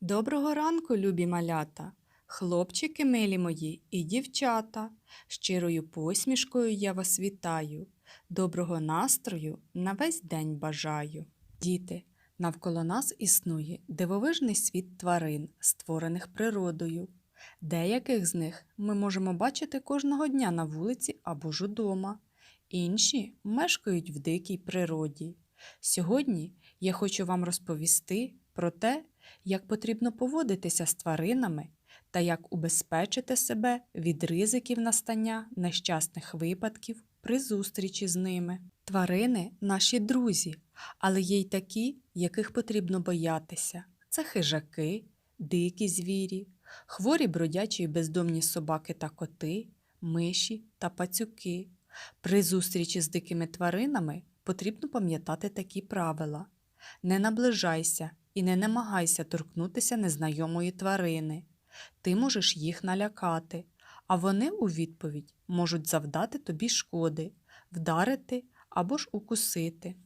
Доброго ранку, любі малята, хлопчики милі мої і дівчата. Щирою посмішкою я вас вітаю. Доброго настрою на весь день бажаю. Діти, навколо нас існує дивовижний світ тварин, створених природою. Деяких з них ми можемо бачити кожного дня на вулиці або ж удома. Інші мешкають в дикій природі. Сьогодні я хочу вам розповісти про те, як потрібно поводитися з тваринами та як убезпечити себе від ризиків настання нещасних випадків при зустрічі з ними. Тварини наші друзі, але є й такі, яких потрібно боятися. Це хижаки, дикі звірі, хворі бродячі і бездомні собаки та коти, миші та пацюки. При зустрічі з дикими тваринами потрібно пам'ятати такі правила: не наближайся і не намагайся торкнутися незнайомої тварини. Ти можеш їх налякати, а вони у відповідь можуть завдати тобі шкоди, вдарити або ж укусити.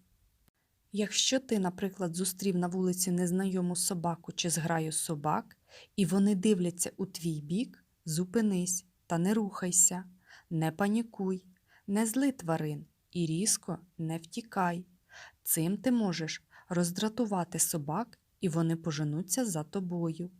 Якщо ти, наприклад, зустрів на вулиці незнайому собаку чи зграю собак, і вони дивляться у твій бік, зупинись та не рухайся, не панікуй, не зли тварин і різко не втікай. Цим ти можеш роздратувати собак, і вони поженуться за тобою.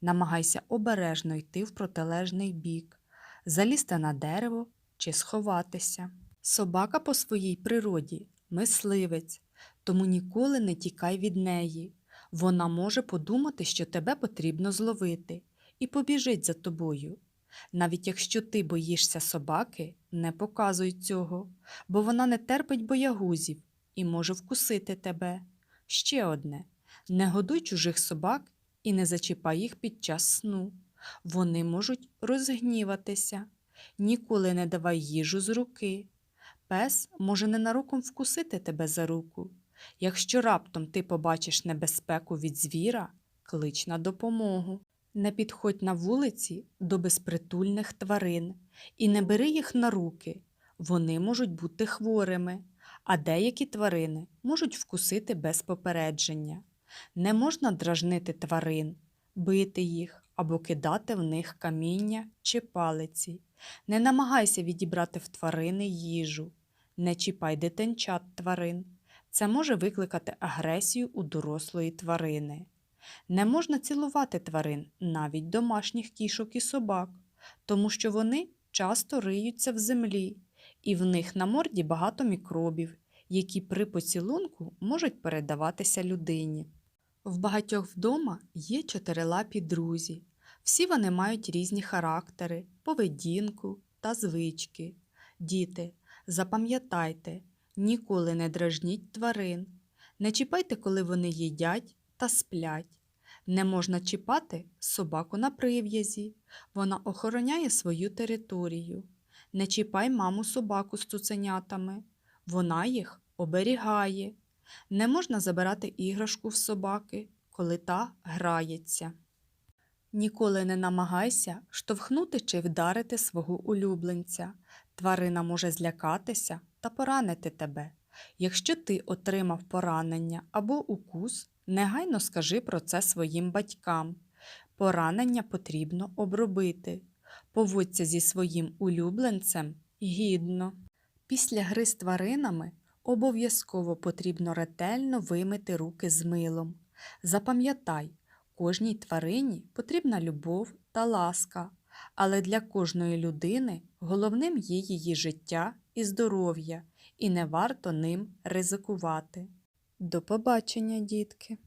Намагайся обережно йти в протилежний бік, залізти на дерево чи сховатися. Собака по своїй природі мисливець, тому ніколи не тікай від неї. Вона може подумати, що тебе потрібно зловити, і побіжить за тобою. Навіть якщо ти боїшся собаки, не показуй цього, бо вона не терпить боягузів і може вкусити тебе. Ще одне не годуй чужих собак і не зачіпай їх під час сну. Вони можуть розгніватися. Ніколи не давай їжу з руки. Пес може ненароком вкусити тебе за руку. Якщо раптом ти побачиш небезпеку від звіра, клич на допомогу. Не підходь на вулиці до безпритульних тварин і не бери їх на руки. Вони можуть бути хворими, а деякі тварини можуть вкусити без попередження. Не можна дражнити тварин, бити їх або кидати в них каміння чи палиці. Не намагайся відібрати в тварини їжу, не чіпай дитинчат тварин. Це може викликати агресію у дорослої тварини. Не можна цілувати тварин, навіть домашніх кішок і собак, тому що вони часто риються в землі, і в них на морді багато мікробів, які при поцілунку можуть передаватися людині. В багатьох вдома є чотирилапі друзі. Всі вони мають різні характери, поведінку та звички. Діти, запам'ятайте, ніколи не дражніть тварин, не чіпайте, коли вони їдять та сплять. Не можна чіпати собаку на прив'язі, вона охороняє свою територію. Не чіпай маму собаку з цуценятами, вона їх оберігає. Не можна забирати іграшку в собаки, коли та грається. Ніколи не намагайся штовхнути чи вдарити свого улюбленця. Тварина може злякатися та поранити тебе. Якщо ти отримав поранення або укус, негайно скажи про це своїм батькам. Поранення потрібно обробити. Поводься зі своїм улюбленцем гідно. Після гри з тваринами обов'язково потрібно ретельно вимити руки з милом. Запам'ятай, кожній тварині потрібна любов та ласка, але для кожної людини головним є її життя і здоров'я, і не варто ним ризикувати. До побачення, дітки!